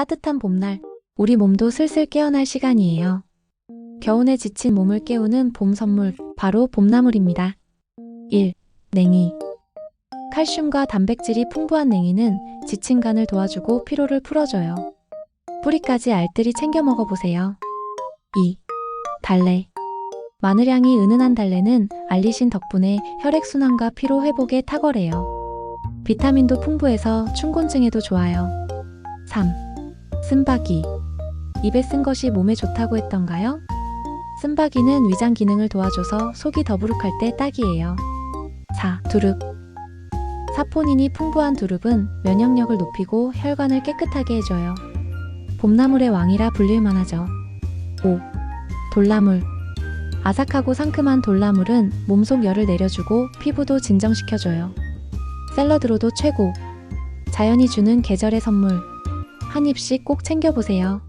따뜻한 봄날, 우리 몸도 슬슬 깨어날 시간이에요. 겨운에 지친 몸을 깨우는 봄 선물, 바로 봄나물입니다. 1. 냉이. 칼슘과 단백질이 풍부한 냉이는 지친 간을 도와주고 피로를 풀어줘요. 뿌리까지 알뜰히 챙겨 먹어보세요. 2. 달래. 마늘향이 은은한 달래는 알리신 덕분에 혈액순환과 피로 회복에 탁월해요. 비타민도 풍부해서 춘곤증에도 좋아요. 3. 쓴바기. 입에 쓴 것이 몸에 좋다고 했던가요? 쓴바기는 위장 기능을 도와줘서 속이 더부룩할 때 딱이에요. 4. 두릅. 사포닌이 풍부한 두릅은 면역력을 높이고 혈관을 깨끗하게 해줘요. 봄나물의 왕이라 불릴만 하죠. 5. 돌나물. 아삭하고 상큼한 돌나물은 몸속 열을 내려주고 피부도 진정시켜줘요. 샐러드로도 최고. 자연이 주는 계절의 선물. 한 입씩 꼭 챙겨보세요.